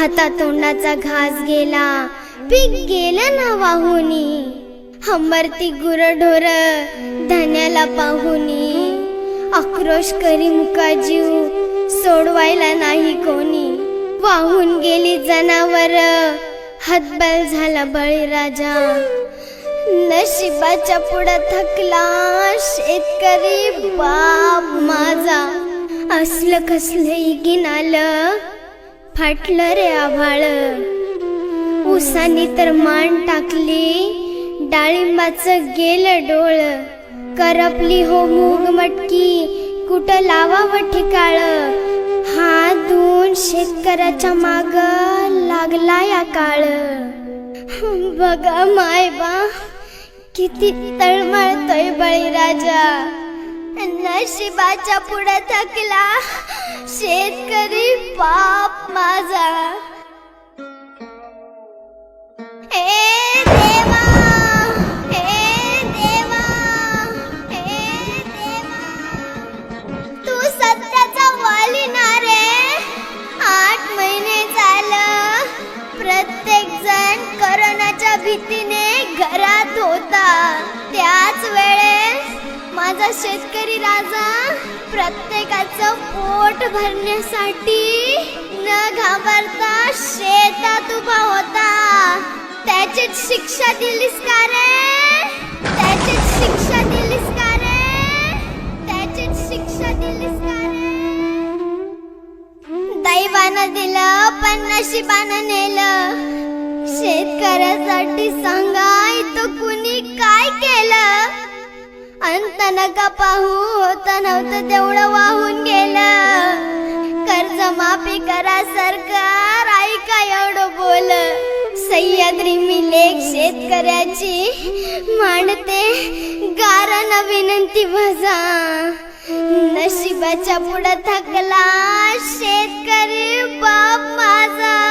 हातातोंडाचा घास गेला. पीक गेलं ना वाहुनी हमरती गुरढोर धन्याला पाहुनी. आक्रोश करी मुका जीव सोडवायला नाही कोणी. वाहून गेली जनावर हातबल झाला बळीराजा. नशिबाच्या पुढं थकला शेतकरी बाप माझा. असलं कसलं इगिन आलं फाटलं रे आभाळ. उसानी तर मान टाकली. डाळिंबाचं गेलं डोळ. करपली हो मूग मटकी. कुठं लावावं ठिकाळ? हा दोन शेतकऱ्याच्या माग लागला या काळ. बघा मायबा किती तळमळतोय बळीराजा. नशिबाच्या पुढे थकला शेतकरी पा माझा. हे देवा तू वाली आठ महिने करोनाच्या भीतीने घरात होता. त्याच वेळेस माझा शेतकरी राजा प्रत्येकाचं पोट भरण्यासाठी न घाबरता शेतात उभा होता. त्याचीच शिक्षा दिलीस का रे? त्याचीच शिक्षा दिलीस का रे? त्याचीच शिक्षा दिलीस का रे? दैवानं दिलं पण नशिबानं नेलं. शेतकऱ्यासाठी सांगाय तो कुणी काय केलं? अंत नका पाहू होत नव्हतं तेवढं वाहू जरा सरकार ऐका एवढं बोल. सह्याद्री मी लेख शेतकऱ्याची मांडते कारण विनंती भजा नशिबाच्या पुढं थकला शेतकरी बाप माझा.